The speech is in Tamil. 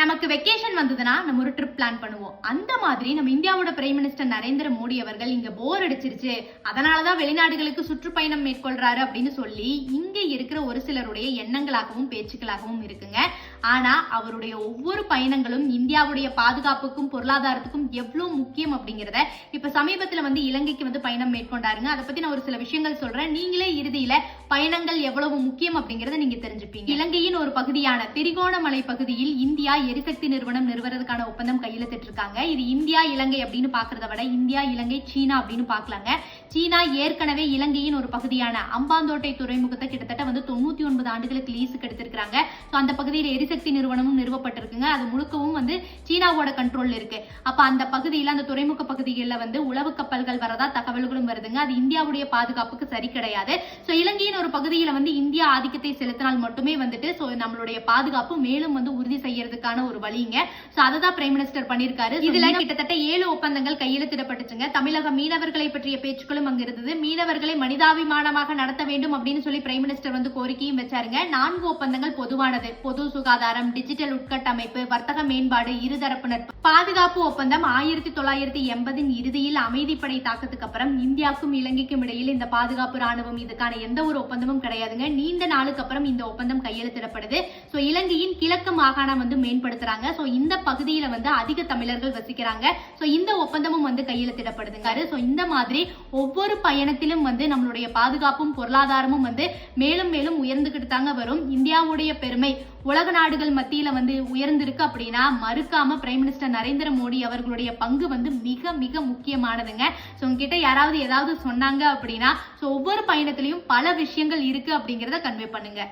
நமக்கு வெக்கேஷன் வந்ததுன்னா நம்ம ஒரு ட்ரிப் பிளான் பண்ணுவோம். அந்த மாதிரி நம்ம இந்தியாவோட பிரைம் மினிஸ்டர் நரேந்திர மோடி அவர்கள் இங்க போர் அடிச்சிருச்சு. அதனாலதான் வெளிநாடுகளுக்கு சுற்றுப்பயணம் மேற்கொள்றாரு அப்படின்னு சொல்லி இங்க இருக்கிற ஒரு சிலருடைய எண்ணங்களாகவும் பேச்சுக்களாகவும் இருக்குங்க. ஆனா அவருடைய ஒவ்வொரு பயணங்களும் இந்தியாவுடைய பாதுகாப்புக்கும் பொருளாதாரத்துக்கும் எவ்வளவு முக்கியம் அப்படிங்கறத இப்ப சமீபத்துல வந்து இலங்கைக்கு வந்து பயணம் மேற்கொண்டாருங்க. அதை பத்தி நான் ஒரு சில விஷயங்கள் சொல்றேன். நீங்களே இறுதியில பயணங்கள் எவ்வளவு முக்கியம் அப்படிங்கறத நீங்க தெரிஞ்சுப்பீங்க. இலங்கையின் ஒரு பகுதியான திரிகோணமலை பகுதியில் இந்தியா எரிசக்தி நிறுவனம் நிறுவறதுக்கான ஒப்பந்தம் கையெழுத்திட்டிருக்காங்க. இது இந்தியா இலங்கை அப்படின்னு பாக்குறத விட இந்தியா இலங்கை சீனா அப்படின்னு பாக்கலாங்க. சீனா ஏற்கனவே இலங்கையின் ஒரு பகுதியான அம்பாந்தோட்டை துறைமுகத்தை கிட்டத்தட்ட வந்து தொண்ணூத்தி ஒன்பது ஆண்டுகளுக்கு லீஸுக்கு எடுத்திருக்காங்க ஸோ அந்த பகுதியில் எரிசக்தி நிறுவனமும் நிறுவப்பட்டிருக்குங்க. அது முழுக்கவும் வந்து சீனாவோட கண்ட்ரோல் இருக்கு. அப்ப அந்த பகுதியில் அந்த துறைமுக பகுதிகளில் வந்து உளவு கப்பல்கள் வரதா தகவல்களும் வருதுங்க. அது இந்தியாவுடைய பாதுகாப்புக்கு சரி கிடையாது. ஸோ இலங்கையின் ஒரு பகுதியில் வந்து இந்தியா ஆதிக்கத்தை செலுத்தினால் மட்டுமே வந்துட்டு ஸோ நம்மளுடைய பாதுகாப்பு மேலும் வந்து உறுதி செய்யறதுக்கான ஒரு வழிங்க. ஸோ அதை தான் பிரைம் மினிஸ்டர் பண்ணியிருக்காரு இதுல கிட்டத்தட்ட ஏழு ஒப்பந்தங்கள் கையெழுத்திடப்பட்டுச்சுங்க. தமிழக மீனவர்களை பற்றிய பேச்சுக்களும் அங்க இருந்தது. மீனவர்களை மனிதாபிமானமாக நடத்த வேண்டும் அப்படின்னு சொல்லி பிரைம் மினிஸ்டர் வந்து கோரிக்கையும் வச்சாருங்க. நான்கு ஒப்பந்தங்கள் பொதுவானது. பொது சுகாதாரம் டிஜிட்டல் உட்கட்டமைப்பு வர்த்தக மேம்பாடு இருதரப்பு நட்பு பாதுகாப்பு ஒப்பந்தம் ஆயிரத்தி தொள்ளாயிரத்தி எண்பதின் இறுதியில் அமைதிப்படை தாக்கத்துக்கு அப்புறம் இந்தியாவுக்கும் இலங்கைக்கும் இடையில் இந்த பாதுகாப்பு ராணுவம் இதுக்கான எந்த ஒரு ஒப்பந்தமும் கிடையாதுங்க. நீண்ட நாளுக்கு அப்புறம் இந்த ஒப்பந்தம் கையெழுத்திடப்படுது. ஸோ இலங்கையின் கிழக்கு மாகாணம் வந்து மேம்படுத்துறாங்க. ஸோ இந்த பகுதியில வந்து அதிக தமிழர்கள் வசிக்கிறாங்க. ஸோ இந்த ஒப்பந்தமும் வந்து கையெழுத்திடப்படுதுங்க ஸோ இந்த மாதிரி ஒவ்வொரு பயணத்திலும் வந்து நம்மளுடைய பாதுகாப்பும் பொருளாதாரமும் வந்து மேலும் மேலும் உயர்ந்துகிட்டு தாங்க வரும். இந்தியாவுடைய பெருமை உலக நாடுகள் மத்தியில வந்து உயர்ந்திருக்கு அப்படின்னா மறுக்காம பிரைம் மினிஸ்டர் நரேந்திர மோடி அவர்களுடைய பங்கு வந்து மிக மிக முக்கியமானதுங்க. ஸோ உங்ககிட்ட யாராவது ஏதாவது சொன்னாங்க அப்படின்னா ஸோ ஒவ்வொரு பயணத்திலையும் பல விஷயங்கள் இருக்கு அப்படிங்கிறத கன்வே பண்ணுங்க.